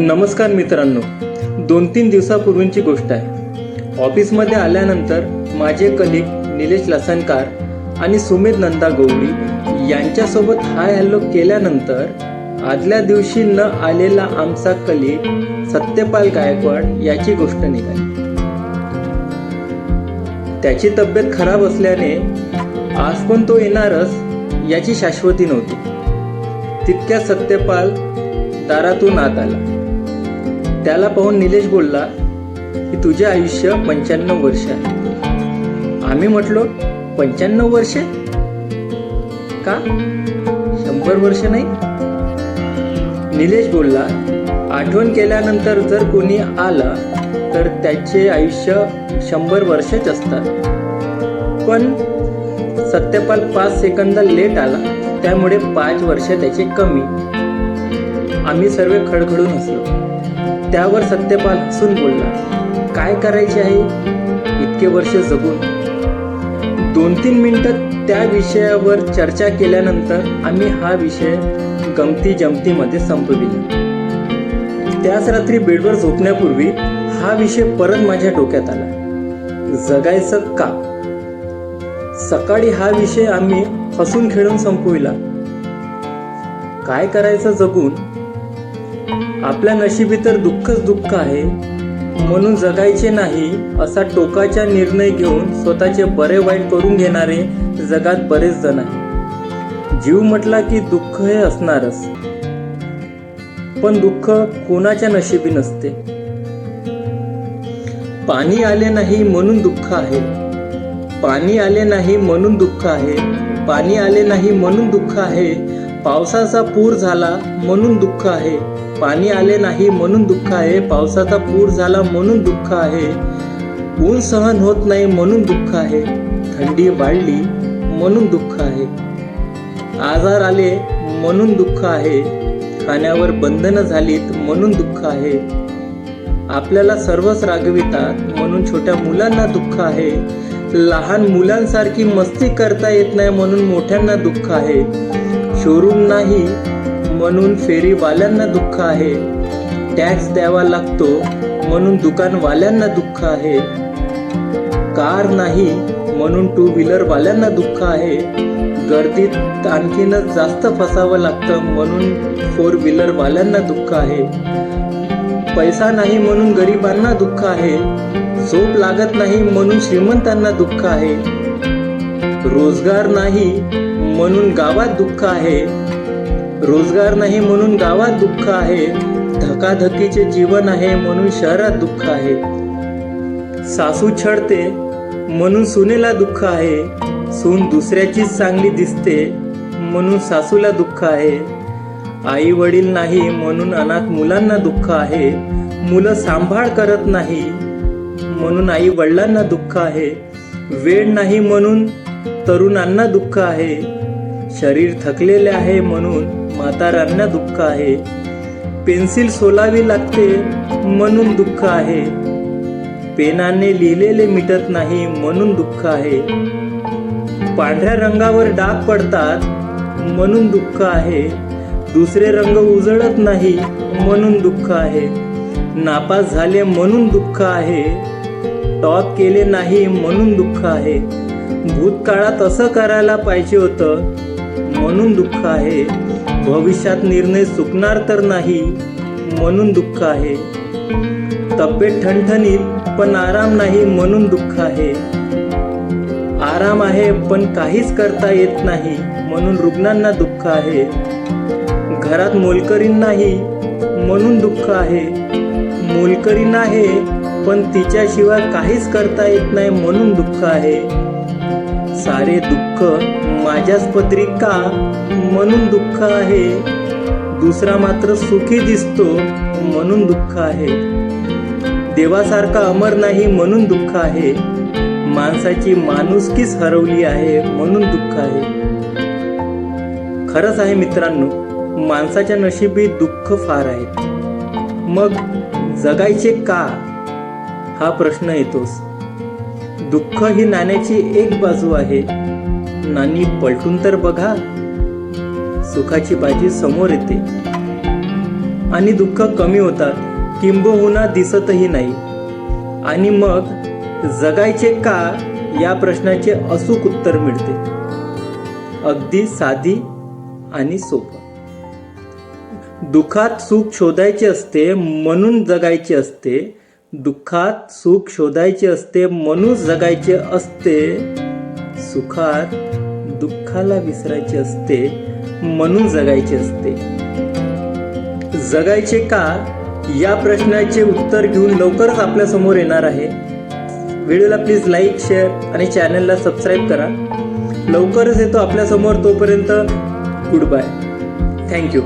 नमस्कार मित्रांनो. दोन तीन दिवसापूर्वीची गोष्ट आहे. ऑफिसमध्ये आल्यानंतर माझे कलिग निलेश लसणकार आणि सुमित नंदा गौडी यांच्यासोबत हाय हॅलो केल्यानंतर आदल्या दिवशी न आलेला आमचा कलिक सत्यपाल गायकवाड याची गोष्ट निघाली. त्याची तब्येत खराब असल्याने आज पण तो येणारच याची शाश्वती नव्हती. तितक्या सत्यपाल दारातून आत आला. त्याला पाहून निलेश बोलला की तुझे आयुष्य पंच्याण्णव वर्ष आहे. आम्ही म्हटलो पंच्याण्णव वर्षे? का? शंभर वर्ष नाही? निलेश बोलला आठवण केल्यानंतर जर कोणी आला तर त्याचे आयुष्य शंभर वर्षच असतात. पण सत्यपाल पाच सेकंद लेट आला त्यामुळे पाच वर्ष त्याचे कमी. आम्ही सर्व खडखडून हसलो. त्यावर सत्यपाल हसून बोलला काय करायचे आहे इतके वर्ष जगून. दोन तीन मिनिटं त्या विषयावर चर्चा केल्यानंतर आम्ही हा विषय गमती जमतीमध्ये संपविला. त्याच रात्री बेडवर झोपण्यापूर्वी हा विषय परत माझ्या डोक्यात आला. जगायचं का? सकाळी हा विषय आम्ही हसून खेळून संपविला. काय करायचं जगून? आपल्या नशिबी तर दुःखच दुःख आहे. म्हणून जगायचे नाही असा टोकाचा निर्णय घेऊन स्वतःचे बरे वाईट करून घेणारे जगात बरेच जण आहेत. जीव म्हटला की दुःख हे असणारच. पण दुःख कोणाच्या नशिबी नसते. पाणी आले नाही म्हणून दुःख आहे. पाणी आले नाही म्हणून दुःख आहे. पाणी आले नाही म्हणून दुःख आहे. पावसाचा पूर झाला म्हणून दुःख आहे. पाणी आले नाही म्हणून दुःख आहे. पावसाचा पूर झाला म्हणून दुःख आहे. ऊन सहन होत नाही म्हणून दुःख आहे. थंडी वाढली म्हणून दुःख आहे. आजार आले म्हणून दुःख आहे. खाण्यावर बंधनं झालीत म्हणून दुःख आहे. आपल्याला सर्वच रागवितात म्हणून छोट्या मुलांना दुःख आहे. लहान मुलांसारखी मस्ती करता येत नाही म्हणून मोठ्यांना दुःख आहे. शोरूम नाही म्हणून फेरीवाल्यांना दुःख आहे. टॅक्स द्यावा लागतो म्हणून दुकानवाल्यांना दुःख आहे. कार नाही म्हणून टू व्हीलरवाल्यांना दुःख आहे. गर्दीत आणखीनच जास्त फसावं लागतं म्हणून फोर व्हीलरवाल्यांना दुःख आहे. पैसा नाही म्हणून गरिबांना दुःख आहे. झोप लागत नाही म्हणून श्रीमंतांना दुःख आहे. रोजगार नाही म्हणून गावात दुःख आहे. रोजगार नाही म्हणून गावात दुःख आहे. धकाधकीचे जीवन आहे म्हणून शहरात दुःख आहे. सासू छळते म्हणून सुनेला दुःख आहे. सून दुसऱ्याचीच चांगली दिसते म्हणून सासूला दुःख आहे. आई वडील नाही म्हणून अनाथ मुलांना दुःख आहे. मुलं सांभाळ करत नाही म्हणून आई वडिलांना दुःख आहे. वेळ नाही म्हणून तरुणांना दुःख आहे. शरीर थकलेले आहे म्हणून म्हातारांना दुःख आहे. पेन्सिल सोलावी लागते म्हणून दुःख आहे. पेनाने लिहिलेले मिटत नाही म्हणून दुःख आहे. पांढऱ्या रंगावर डाग पडतात म्हणून दुःख आहे. दुसरे रंग उजळत नाही म्हणून दुःख आहे. नापास झाले म्हणून दुःख आहे. टॉप केले नाही म्हणून दुःख आहे. भूतकाळात असं करायला पाहिजे होतं म्हणून दुःख आहे. भविष्यात निर्णय चुकणार तर नाही म्हणून दुःख आहे. तब्येत ठणठणीत पण आराम नाही म्हणून दुःख आहे. आराम आहे पण काहीच करता येत नाही म्हणून रुग्णांना दुःख आहे. घरात मोलकरी नाही म्हणून दुःख आहे. मोलकरी आहे पण तिच्याशिवाय काहीच करता येत नाही म्हणून दुःख आहे. सारे दुःख माझ्याच पदरी का म्हणून दुःख आहे. दुसरा मात्र सुखी दिसतो म्हणून दुःख आहे. देवासारखा अमर नाही म्हणून दुःख आहे. माणसाची माणुसकीच हरवली आहे म्हणून दुःख आहे. खरंच आहे मित्रांनो माणसाच्या नशिबी दुःख फार आहे मग जगायचे का? हा प्रश्न येतोच. दुःख ही नाण्याची एक बाजू आहे. नाणी पलटून तर बघा सुखाची बाजी समोर येते. आणि दुःख कमी होतात किंबहुना दिसतही नाही. आणि मग जगायचे का या प्रश्नाचे अचूक उत्तर मिळते. अगदी साधी आणि सोपं. दुःखात सुख शोधायचे असते म्हणून जगायचे असते दुःखात सुख शोधायचे असते म्हणून जगायचे असते सुखात दुःखाला विसरायचे असते म्हणून जगायचे असते. जगायचे का? या प्रश्नाचे उत्तर घेऊन लवकरच आपल्यासमोर येणार आहे. व्हिडिओला प्लीज लाईक शेअर आणि चॅनलला सबस्क्राईब करा. लवकरच येतो आपल्यासमोर तोपर्यंत गुड बाय. थँक्यू.